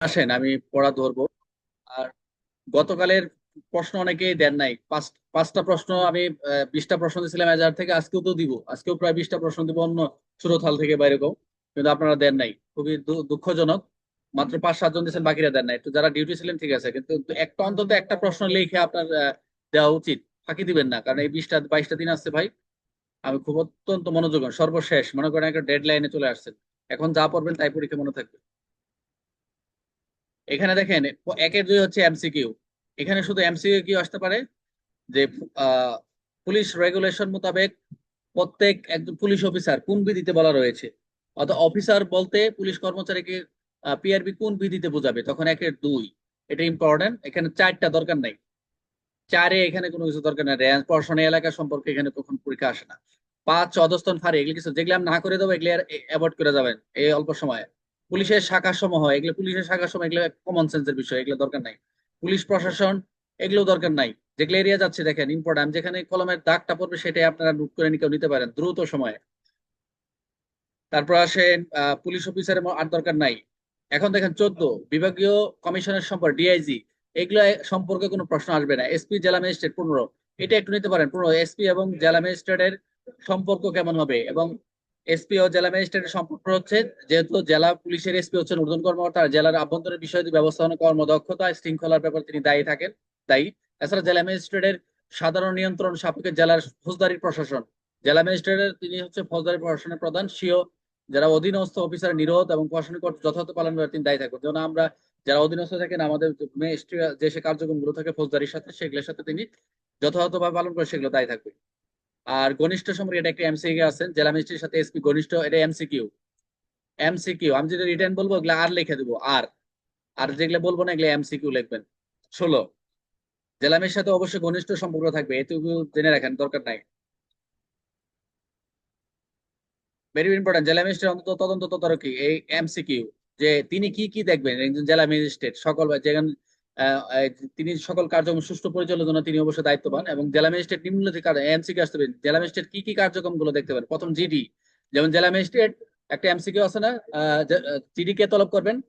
আসেন, আমি পড়া ধরবো। আর গতকালের প্রশ্ন অনেকেই দেন নাই। পাঁচ, পাঁচটা প্রশ্ন আমি বিশটা প্রশ্ন দিয়েছিলাম এজার থেকে, আজকেও তো দিব। আজকেও প্রায় বিশটা প্রশ্ন দিব অন্য সুরতহাল থেকে বাইরে কিন্তু আপনারা দেন নাই। খুবই দুঃখজনক। মাত্র পাঁচ, সাতজন দিয়েছেন, বাকিরা দেন নাই। তো যারা ডিউটি ছিলেন, ঠিক আছে। কিন্তু একটা অন্তত একটা প্রশ্ন লিখে আপনার দেওয়া উচিত। ফাঁকি দিবেন না, কারণ এই বিশটা, বাইশটা দিন আসছে ভাই। আমি খুব অত্যন্ত মনোযোগ, সর্বশেষ। মনে করেন একটা ডেড লাইনে চলে আসছেন। এখন যা পড়বেন তাই পরীক্ষা মনে থাকবে। এখানে দেখেন, একের দুই হচ্ছে এমসিকিউ এখানে শুধু এমসিকিউ কি আসতে পারে? যে পুলিশ রেগুলেশন মোতাবেক প্রত্যেক একজন পুলিশ অফিসার কোন বিধিতে বলা রয়েছে? অর্থাৎ অফিসার বলতে পুলিশ কর্মচারীকে পিআরবি কোন বিধিতে বোঝাবে? তখন একের দুই। এটা ইম্পর্টেন্ট এখানে চারটা দরকার নাই। চারে এখানে কোনো কিছু দরকার নাই। রেঞ্জ পড়াশোনা এলাকা সম্পর্কে এখানে কখন পরীক্ষা আসে না। পাঁচ, অধস্তন ফারে এগুলো কিছু যেগুলো আমি না করে দেবো, এগুলো অ্যাভয়েড করে যাবেন এই অল্প সময়ে। পুলিশের শাখা সমূহ, এগুলো পুলিশের শাখা সমূহ, এগুলো কমন সেন্সের বিষয়, এগুলো দরকার নাই। পুলিশ প্রশাসন, এগুলো দরকার নাই। যেগুলো এরিয়া যাচ্ছে দেখেন, ইম্পর্টেন্ট, যেখানে কলমের দাগটা পড়বে সেটাই আপনারা নোট করে নিকেও নিতে পারেন, দ্রুত সময়ে। তারপর আসেন পুলিশ অফিসারের আর দরকার নাই। এখন দেখেন চোদ্দ, বিভাগীয় কমিশনের সম্পর্ক ডিআইজি এগুলো সম্পর্কে কোনো প্রশ্ন আসবে না। এসপি জেলা ম্যাজিস্ট্রেট পনেরো। এটা একটু নিতে পারেন, পনেরো এসপি এবং জেলা ম্যাজিস্ট্রেটের সম্পর্ক কেমন হবে? এবং এসপি ও জেলা ম্যাজিস্ট্রেটের সম্পর্ক হচ্ছে যেহেতু জেলা পুলিশের এসপি হচ্ছেন ঊর্ধ্বতন কর্মকর্তা জেলার আভ্যন্তরীণ বিষয় ব্যবস্থাপনা কর্মদক্ষতা শৃঙ্খলার ব্যাপারে তিনি দায়ী থাকেন, দায়ী। এছাড়া জেলা ম্যাজিস্ট্রেটের সাধারণ নিয়ন্ত্রণ সাপেক্ষে জেলার ফৌজদারি প্রশাসন। জেলা ম্যাজিস্ট্রেটের তিনি হচ্ছে ফৌজদারি প্রশাসনের প্রধান, সিও যারা অধীনস্থ অফিসার নিরোধ এবং প্রশাসনিক যথাযথ পালন করে তিনি দায়ী থাকবেন যেমন আমরা যারা অধীনস্থ থাকেন, আমাদের যে সে কার্যক্রমগুলো থাকে ফৌজদারির সাথে, সেগুলোর সাথে তিনি যথাযথভাবে পালন করে সেগুলো দায়ী থাকবে। আর ঘনিষ্ঠ সম্পর্কে এটা একটা এমসিকিউ আছেন, জেলা ম্যাজিস্ট্রেটের সাথে এসপি ঘনিষ্ঠ, এটা এমসিকিউ এমসিকিউ আমি যদি রিটার্ন বলব, এগুলো আর লিখে দেবো, আর। আর যেগুলো বলব না, এগুলো এমসিকিউ লিখবেন। ষোলো, জেলা ম্যাজিস্ট্রেটের সাথে অবশ্যই ঘনিষ্ঠ সম্পর্ক থাকবে, এটুকু জেনে রাখেন, দরকার নাই। ভেরি ইম্পর্টেন্ট জেলা ম্যাজিস্ট্রেট অন্তত তদন্ত তদারকি, এই এমসিকিউ যে তিনি কি কি দেখবেন, একজন জেলা ম্যাজিস্ট্রেট, সকল যেখানে তিনি সকল কার্যক্রম সুষ্ঠু পরিচালনার জন্য তিনি অবশ্যই দায়িত্ববান এবং জেলা ম্যাজিস্ট্রেট নিম্নলিখিত এমসিকিউ আসতে পারেন। জেলা ম্যাজিস্ট্রেট কি কি কার্যক্রমগুলো দেখতে পারেন? প্রথম জিডি, যেমন জেলা ম্যাজিস্ট্রেট, একটা এমসিকিউ আছে না? জিডি কে তলব করবেন।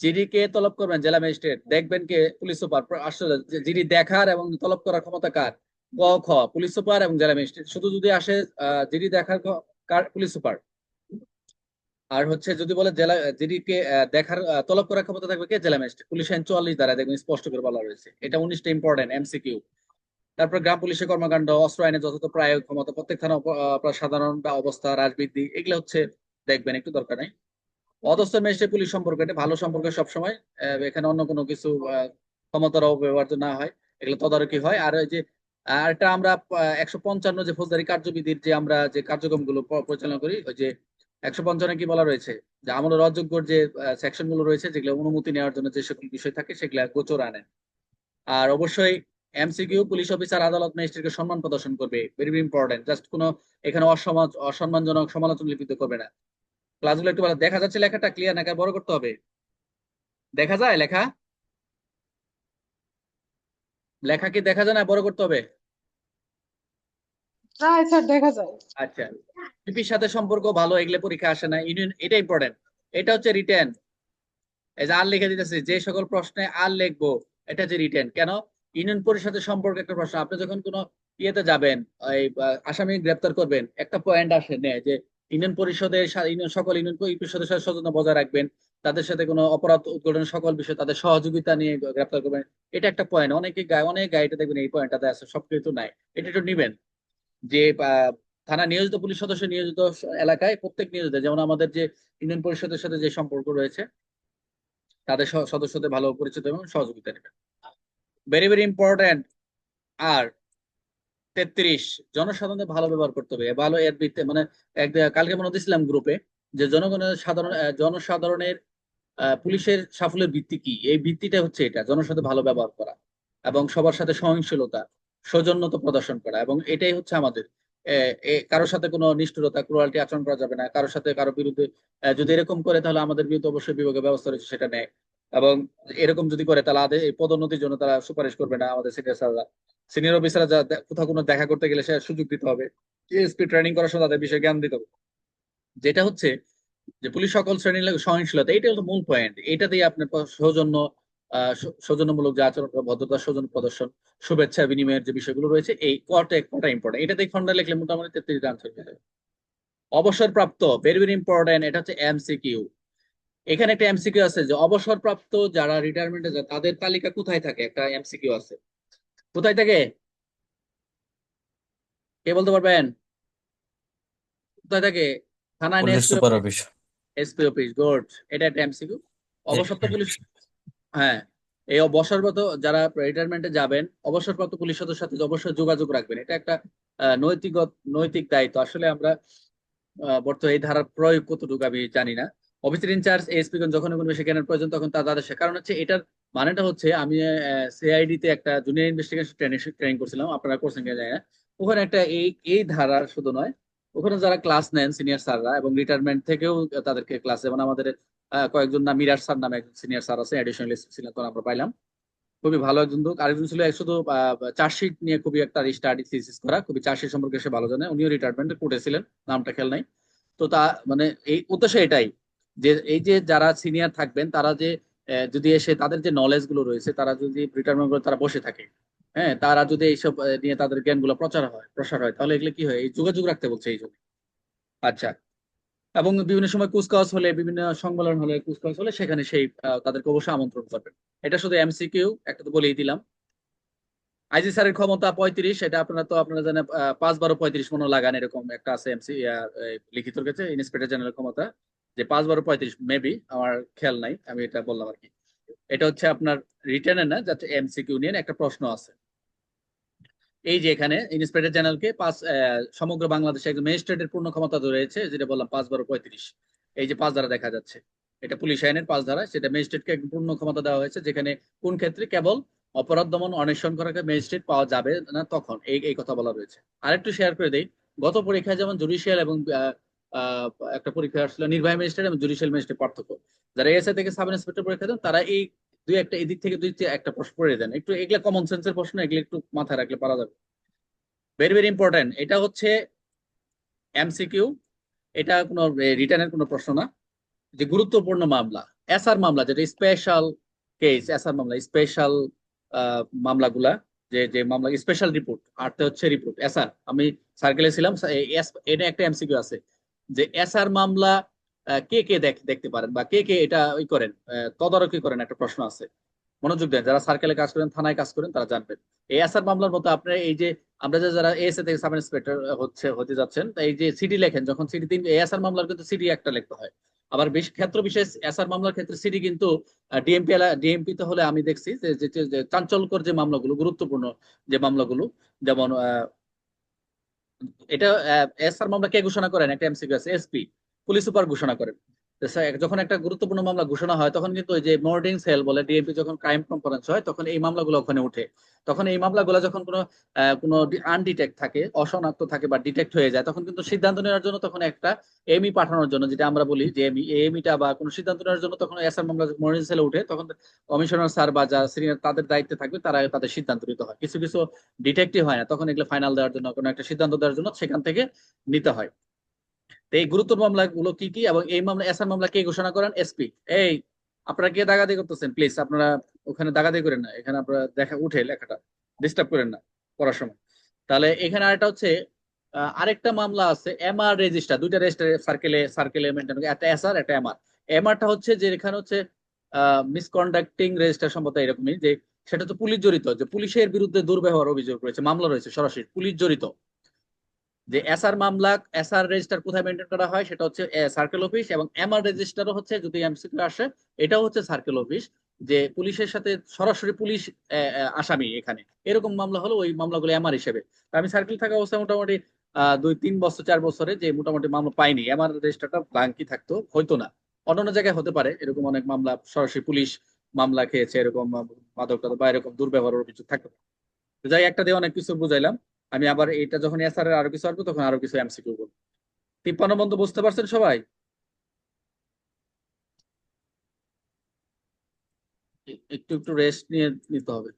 জিডি কে তলব করবেন জেলা ম্যাজিস্ট্রেট। দেখবেন কে পুলিশ সুপার আসলে জিডি দেখার এবং তলব করার ক্ষমতা কার? ক, খ, পুলিশ সুপার এবং জেলা ম্যাজিস্ট্রেট। শুধু যদি আসে জিডি দেখার ক- পুলিশ সুপার। আর হচ্ছে যদি বলে জেলা জিডি কে দেখার তলব করার ক্ষমতা থাকবে কে? জেলা ম্যাজিস্ট্রেট। পুলিশ আইন চুয়াল্লিশ দ্বারা দেখবেন স্পষ্ট করে বলা রয়েছে। এটা উনিশটা ইম্পর্টেন্ট এমসিকিউ তারপর গ্রাম পুলিশের কর্মকাণ্ড, অস্ত্র আইনে যথাযথ প্রায় ক্ষমতা, প্রত্যেক থানা সাধারণ অবস্থা রাজবৃদ্ধি এগুলো হচ্ছে দেখবেন, একটু দরকার নেই। অধস্থ ম্যাজিস্ট্রেট পুলিশ সম্পর্ক, এটা ভালো সম্পর্ক সবসময় এখানে অন্য কোনো কিছু ক্ষমতার অপব্যবহার না হয়, এগুলো তদারকি হয়। আর ওই যে, আর এটা আমরা একশো পঞ্চান্ন যে ফৌজদারি কার্যবিধির যে আমরা যে কার্যক্রমগুলো পরিচালনা করি, ওই যে একশো পঞ্চান্ন কি বলা রয়েছে? যে আমল অযোগ্য যে সেকশনগুলো রয়েছে যেগুলো অনুমতি নেওয়ার জন্য যে সকল বিষয় থাকে সেগুলা গোচর আনেন আর অবশ্যই এমসিকিউ পুলিশ অফিসার আদালত ম্যাজিস্ট্রেটকে সম্মান প্রদর্শন করবে। ভেরি ইম্পর্টেন্ট জাস্ট কোনো এখানে অসমাজ অসম্মানজনক সমালোচনা লিপিত করবে না। ক্লাসগুলো একটু ভালো দেখা যাচ্ছে লেখাটা ক্লিয়ার নাকি? বড় করতে হবে। দেখা যায় লেখা? লেখা কি দেখা যায় না? বড় করতে হবে। স্যার দেখা যায়। আচ্ছা। পিপির সাথে সম্পর্ক ভালো, এগুলো পরীক্ষা আসে না ইউনিয়ন এটা ইম্পর্টেন্ট এটা হচ্ছে রিটেন এই যে আর লিখে দিতেছি, যে সকল প্রশ্নে আর লিখব, এটা হচ্ছে রিটেন কেন? ইউনিয়ন পরিষদের সম্পর্কে একটা প্রশ্ন। আপনি যখন কোনো ইয়েতে যাবেন, এই আসামি গ্রেপ্তার করবেন, একটা পয়েন্ট আসে নে যে ইউনিয়ন পরিষদের ইউনিয়ন সকল ইউনিয়ন পরিষদের সাথে সচেতন বজায় রাখবেন, তাদের সাথে কোনো অপরাধ উদ্ঘটনের সকল বিষয় তাদের সহযোগিতা নিয়ে গ্রেপ্তার করবেন, এটা একটা পয়েন্ট অনেকে গায়ে, অনেক গাইডে দেখবেন এই পয়েন্টটাতে আছে সব কিছু নাই। এটা একটু নিবেন। যে থানা নিয়োজিত পুলিশ সদস্য নিয়োজিত এলাকায় প্রত্যেক নিয়োজিত, যেমন আমাদের যে ইউনিয়ন পরিষদের সাথে যে সম্পর্ক রয়েছে, তাদের সদস্যদের ভালো পরিচিত এবং সহযোগিতা নেবেন ভেরি ভেরি ইম্পর্টেন্ট আর তেত্রিশ, জনসাধারণের ভালো ব্যবহার করতে হবে। ভালো এর ভিত্তিতে মানে এক কালকে মনে দিয়েছিলাম গ্রুপে যে জনগণের সাধারণ জনসাধারণের পুলিশের সাফল্যের ভিত্তি কি? এই ভিত্তিটা হচ্ছে এটা জনসাথে ভালো ব্যবহার করা এবং সবার সাথে সহিংসলতা সৌজন্যতা প্রদর্শন করা এবং এটাই হচ্ছে আমাদের কারোর সাথে কোনো নিষ্ঠুরতা, ক্রুয়ালিটি আচরণ করা যাবে না। কারোর সাথে কারও বিরুদ্ধে যদি এরকম করে, তাহলে আমাদের বিরুদ্ধে অবশ্যই বিভাগের ব্যবস্থা রয়েছে, সেটা নেয়। এবং এরকম যদি করে, তাহলে আদে, এই পদোন্নতির জন্য তারা সুপারিশ করবে না আমাদের সিনিয়র স্যাররা। সিনিয়র অফিসাররা যা কোথাও কোনো দেখা করতে গেলে সে সুযোগ দিতে হবে। এএসপি ট্রেনিং করার সময় তাদের বিষয়ে জ্ঞান দিতে হবে। যেটা হচ্ছে যে, পুলিশ সকল শ্রেণির সহিংসলতা এটা হলো মূল পয়েন্ট এটা দিয়ে আপনার সৌজন্য সৌজন্যমূলক যে আচরণ ভদ্রতা সৌজন্য প্রদর্শন শুভেচ্ছা বিনিময়ের যে বিষয়গুলো রয়েছে এই কটা কটা ইম্পর্টেন্ট এটা খন্ডা লিখলে মোটামুটি তেত্রিশ আনসার হয়ে যাবে। অবসরপ্রাপ্ত ভেরি ভেরি ইম্পর্টেন্ট এটা হচ্ছে এমসিকিউ এখানে একটা এমসিকিউ আছে যে অবসরপ্রাপ্ত যারা রিটায়ারমেন্টে যায় তাদের তালিকা কোথায় থাকে? একটা এমসিকিউ আছে। কোথায় থাকে? কে বলতে পারবেন? কোথায় থাকে? থানায় police super office SP office good এটা একটা এমসিকিউ অবসরপ্রাপ্ত পুলিশ হ্যাঁ এই অবসরপ্রাপ্ত যারা রিটায়ারমেন্টে যাবেন, অবসরপ্রাপ্ত পুলিশ সদস্যের সাথে অবশ্যই যোগাযোগ রাখবেন। এটা একটা নৈতিক নৈতিক দায়িত্ব। আসলে আমরা বর্তমানে এই ধারার প্রয়োগ কতটুকু আমি জানি না। অফিসার ইনচার্জ এসপি যখন কোনো বেশি জ্ঞানের প্রয়োজন, তখন তার তাদের কারণ হচ্ছে এটার মানেটা হচ্ছে, আমি সিআইডি তে একটা জুনিয়র ইনভেস্টিগেশন ট্রেনিং ট্রেনিং করছিলাম, আপনারা করছেন কিনা জানি না। ওখানে একটা এই এই ধারার শুধু নয়, ওখানে যারা ক্লাস নেন সিনিয়র স্যাররা এবং রিটায়ারমেন্ট থেকেও তাদেরকে ক্লাস যেমন আমাদের কয়েকজন না, মিরাজ স্যার নামে একজন সিনিয়র স্যার আছে অ্যাডিশনাল ছিলেন তখন আমরা পাইলাম। খুবই ভালো একজন লোক। আরেকজন ছিল শুধু চার্জশিট নিয়ে খুবই একটা স্টাডি থিসিস করা, খুবই চার্জশিট সম্পর্কে সে ভালো জানে। উনিও রিটায়ারমেন্টে কোর্টেছিলেন নামটা খেয়াল নাই। তো তা মানে এই উদ্দেশ্য এটাই যে, এই যে যারা সিনিয়র থাকবেন, তারা যে যদি এসে তাদের যে নলেজগুলো রয়েছে, তারা যদি রিটায়ারমেন্ট করে তারা বসে থাকে হ্যাঁ তারা যদি এইসব নিয়ে তাদের জ্ঞানগুলো প্রচার হয়, প্রসার হয়, তাহলে এগুলো কি হয়? এই যোগাযোগ রাখতে বলছে এই জন্য আচ্ছা। এবং বিভিন্ন সময় কুচকাওয়াজ হলে, বিভিন্ন সংমেলন হলে, কুচকাওয়াজ হলে সেখানে সেই তাদেরকে অবশ্যই আমন্ত্রণ করবেন এটা শুধু এমসিকিউ একটা তো বলেই দিলাম। আইজি স্যারের ক্ষমতা পঁয়ত্রিশ, এটা আপনারা তো, আপনারা জানেন পাঁচ বারো পঁয়ত্রিশ মনে লাগান এরকম একটা আছে এমসি লিখিত গেছে ইন্সপেক্টর জেনারেল ক্ষমতা। যে পাঁচ বারো পঁয়ত্রিশ মেবি আমার খেয়াল নাই, আমি এটা বললাম আর কি। এটা হচ্ছে আপনার রিটার্নের না, যাতে এমসিকিউ নিয়ে একটা প্রশ্ন আছে। এই যে এখানে ইন্সপেক্টর জেনারেলকে পাঁচ সমগ্র বাংলাদেশে একজন ম্যাজিস্ট্রেটের পূর্ণ ক্ষমতা রয়েছে, যেটা বললাম পাঁচ বারো পঁয়ত্রিশ। এই যে পাঁচ ধারা দেখা যাচ্ছে, এটা পুলিশ আইনের পাঁচ ধারা, সেটা ম্যাজিস্ট্রেটকে পূর্ণ ক্ষমতা দেওয়া হয়েছে, যেখানে কোন ক্ষেত্রে কেবল অপরাধ দমন অন্বেষণ করাকে ম্যাজিস্ট্রেট পাওয়া যাবে না তখন, এই এই কথা বলা রয়েছে। আরেকটু শেয়ার করে দেই, গত পরীক্ষায় যেমন জুডিশিয়াল এবং একটা পরীক্ষা আসলে, নির্বাহী ম্যাজিস্ট্রেট এবং জুডিশিয়াল ম্যাজিস্ট্রেট পার্থক্য। যারা এসআই থেকে সাব ইন্সপেক্টর পরীক্ষা দেন, তারা এই দুই একটা এদিক থেকে দুই একটা প্রশ্ন পড়ে দেন। একটু এগুলা কমন সেন্সের প্রশ্ন, এগুলো একটু মাথায় রাখলে পারা যাবে। ভেরি ভেরি ইম্পর্টেন্ট এটা হচ্ছে এমসিকিউ এটা কোনো রিটার্নের কোনো প্রশ্ন না। যে গুরুত্বপূর্ণ মামলা এসআর মামলা, যেটা স্পেশাল কেস এসআর মামলা স্পেশাল মামলাগুলা, যে যে মামলা স্পেশাল রিপোর্ট আরটা হচ্ছে রিপোর্ট এসআর আমি সার্কেলে ছিলাম এনে একটা এমসিকিউ আছে। যে এসআর মামলা কে কে দেখ- দেখতে পারেন বা কে কে এটা ওই করেন তদারকি করেন একটা প্রশ্ন আছে। মনোযোগ দেন, যারা সার্কেলে কাজ করেন, থানায় কাজ করেন, তারা জানবেন। এই এসআর মামলার মতো আপনার এই যে, আমরা যে যারা এএসএ থেকে সাব ইন্সপেক্টর হচ্ছে, হতে যাচ্ছেন এই যে সিডি লেখেন, যখন সিডি তিন এসআর মামলার কিন্তু সিডি একটা লিখতে হয়। আবার বেশ, ক্ষেত্র বিশেষ এসআর মামলার ক্ষেত্রে সিডি কিন্তু ডিএমপি ডিএমপি তে হলে আমি দেখছি যে চাঞ্চল্যকর যে মামলাগুলো, গুরুত্বপূর্ণ যে মামলাগুলো, যেমন এটা এসআর মামলা কে ঘোষণা করেন? একটা এমসিকিউ আছে এসপি পুলিশ সুপার ঘোষণা করেন। যখন একটা গুরুত্বপূর্ণ মামলা ঘোষণা হয়, তখন কিন্তু ওই যে মর্নিং সেল বলে ডিএমপি যখন ক্রাইম কনফারেন্স হয়, তখন এই মামলাগুলো ওখানে ওঠে। তখন এই মামলাগুলো যখন কোনো কোনো আনডিটেক্ট থাকে অশনাক্ত থাকে বা ডিটেক্ট হয়ে যায়, তখন কিন্তু সিদ্ধান্ত নেওয়ার জন্য তখন একটা এমি পাঠানোর জন্য, যেটা আমরা বলি যে এমি এমিটা বা কোনো সিদ্ধান্ত নেওয়ার জন্য তখন এসআর মামলা মর্ডিং সেলে উঠে, তখন কমিশনার স্যার বা যা সিনিয়র তাদের দায়িত্বে থাকবে, তারা তাদের সিদ্ধান্ত নিতে হয়। কিছু কিছু ডিটেক্টিভ হয় না, তখন এগুলো ফাইনাল দেওয়ার জন্য, কোনো একটা সিদ্ধান্ত দেওয়ার জন্য সেখান থেকে নিতে হয়। তো এই গুরুত্ব মামলাগুলো কি কি? এবং এই মামলা এসআর মামলা কে ঘোষণা করেন? এসপি এই, আপনারা কে দাগাদি করতেছেন? প্লিজ আপনারা ওখানে দাগাদি করেন না। এখানে আপনারা দেখা, উঠে লেখাটা ডিস্টার্ব করেন না পড়ার সময়। তাহলে এখানে আরেকটা হচ্ছে আরেকটা মামলা আছে এমআর রেজিস্টার দুইটা রেজিস্টার সার্কেলে সার্কেলে মেনটেন একটা এসআর একটা এমআর এমআরটা হচ্ছে যে এখানে হচ্ছে মিসকন্ডাক্টিং রেজিস্টার সম্ভবত এরকমই, যে সেটা তো পুলিশ জড়িত, যে পুলিশের বিরুদ্ধে দুর্ব্যবহার অভিযোগ রয়েছে, মামলা রয়েছে সরাসরি, পুলিশ জড়িত। যে এসআর মামলা এসআর রেজিস্টার কোথায় মেনটেন করা হয় সেটা হচ্ছে সার্কেল অফিস এবং এমআর রেজিস্টারও হচ্ছে যদি এমসিকিউ আসে, এটাও হচ্ছে সার্কেল অফিস যে পুলিশের সাথে সরাসরি পুলিশ আসামি এখানে। এরকম মামলা হলো ওই মামলাগুলো এমআর হিসেবে। আমি সার্কেল থাকা অবস্থায় মোটামুটি দুই, তিন বছর, চার বছরে যে মোটামুটি মামলা পাইনি এমআর রেজিস্টারটা বাঙ্কি থাকতো, হয়তো না। অন্যান্য জায়গায় হতে পারে, এরকম অনেক মামলা সরাসরি পুলিশ মামলা খেয়েছে, এরকম মাদক বা এরকম দুর্ব্যবহারের অভিযোগ থাকতে। যাই একটা দিয়ে অনেক কিছু বুঝাইলাম। আমি আবার এটা যখন এসআর এর আরও কিছু আসব তখন আরও কিছু এমসিকিউ বলব তিপ্পান্ন বন্ধু, বুঝতে পারছেন সবাই? একটু একটু রেস্ট নিয়ে নিতে হবে।